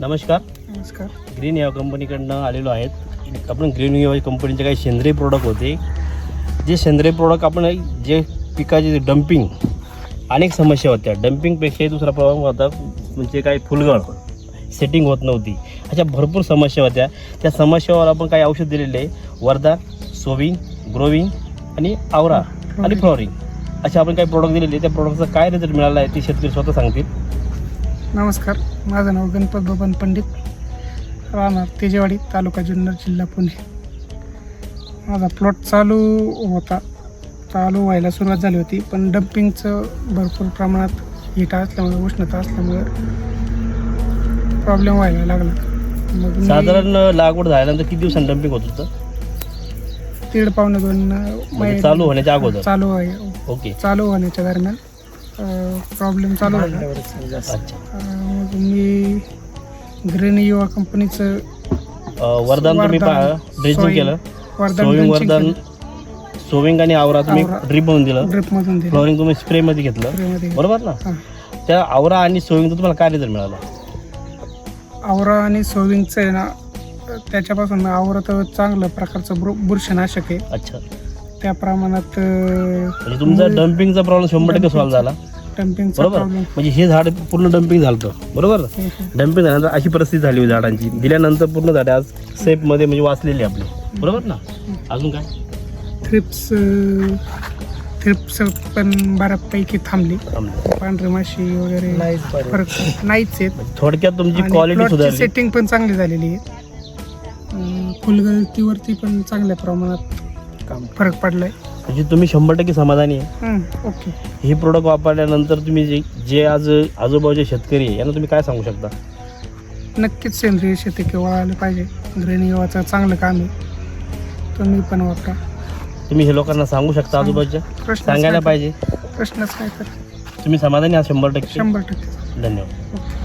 नमस्कार. नमस्कार. ग्रीन या कंपनीकडनं आलेलो आहेत. आपण ग्रीन या कंपनीचे काही सेंद्रिय प्रोडक्ट होते. जे सेंद्रिय प्रोडक्ट आपण जे पिकाचे जे डम्पिंग अनेक समस्या होत्या. डम्पिंगपेक्षाही दुसरा प्रॉब्लेम होता. म्हणजे काही फुलगळ सेटिंग होत नव्हती. अशा भरपूर समस्या होत्या. त्या समस्यावर आपण काही औषध दिलेले आहे. वर्धा सोविंग ग्रोविंग आणि आवरा आणि फ्लॉरिंग असे आपण काही प्रोडक्ट दिलेले त्या प्रोडक्टचा काय रिझल्ट मिळाला आहे ते शेतकरी स्वतः सांगतील. नमस्कार. माझं नाव गणपत बबन पंडित. राहणार तेजेवाडी तालुका जुन्नर जिल्हा पुणे. माझा प्लॉट चालू होता. चालू व्हायला सुरुवात झाली होती पण डम्पिंगचं भरपूर प्रमाणात हिट असल्यामुळे उष्णता असल्यामुळे प्रॉब्लेम व्हायला लागला. मग साधारण लागवड झाल्यानंतर किती दिवसांनी डम्पिंग होत होतं? दीड पावणे दोन म्हणजे महिने- चालू होण्याच्या अगोदर. चालू आहे. ओके. चालू होण्याच्या दरम्यान. प्रॉब्लेम चालू अं, मग मी ग्रीन युवा कंपनीचं वरदान तुम्ही ड्रेसिंग केलं. वरदान सोविंग वरदान सोविंग आणि आवरा तुम्ही. ड्रीप म्हणून दिलं. फ्लोरिंग तुम्ही स्प्रे मध्ये घेतलं. बरोबर ना. त्या आवरा आणि सोविंग तुम्हाला काय रिझल्ट मिळाला? आवरा आणि सोविंगचं आहे ना त्याच्यापासून आवरा तर चांगलं प्रकारचं बुर बुरशीनाशक आहे. अच्छा. त्या प्रमाणात म्हणजे तुमचा डम्पिंगचा प्रॉब्लेम शंभर टक्के सॉल्व्ह झाला. डम्पिंगचा बरोबर? म्हणजे हे झाड पूर्ण डम्पिंग झालं होतं. बरोबर डम्पिंग झाल्यानंतर अशी परिस्थिती झाली झाडांची. दिल्यानंतर पूर्ण झाडे आज सेफमध्ये म्हणजे वाचलेली आपली. बरोबर ना? अजून काय? थ्रिप्स थ्रिप्स पण बऱ्यापैकी थांबली. पांढरी माशी वगैरे फरक नाहीच आहेत. थोडक्यात तुमची क्वालिटी सुधारली. सेटिंग पण चांगली झालेली आहे. फुलगळतीवरती पण चांगल्या प्रमाणात फरक पडलाय. म्हणजे तुम्ही शंभर टक्के समाधानी आहे. हं, ओके. हे प्रोडक्ट वापरल्यानंतर तुम्ही जे जे आज आजूबाजूचे शेतकरी आहे यांना तुम्ही काय सांगू शकता? नक्कीच सेंद्रिय शेती वळायला पाहिजे. ग्रेनिवाचं चांगलं काम आहे. तुम्ही पण वापरा. तुम्ही हे लोकांना सांगू शकता आजूबाजूच्या? प्रश्नच सांगायला नाही पाहिजे. प्रश्नच नाही तर. तुम्ही समाधानी आहात शंभर टक्के? शंभर टक्के. धन्यवाद. ओके.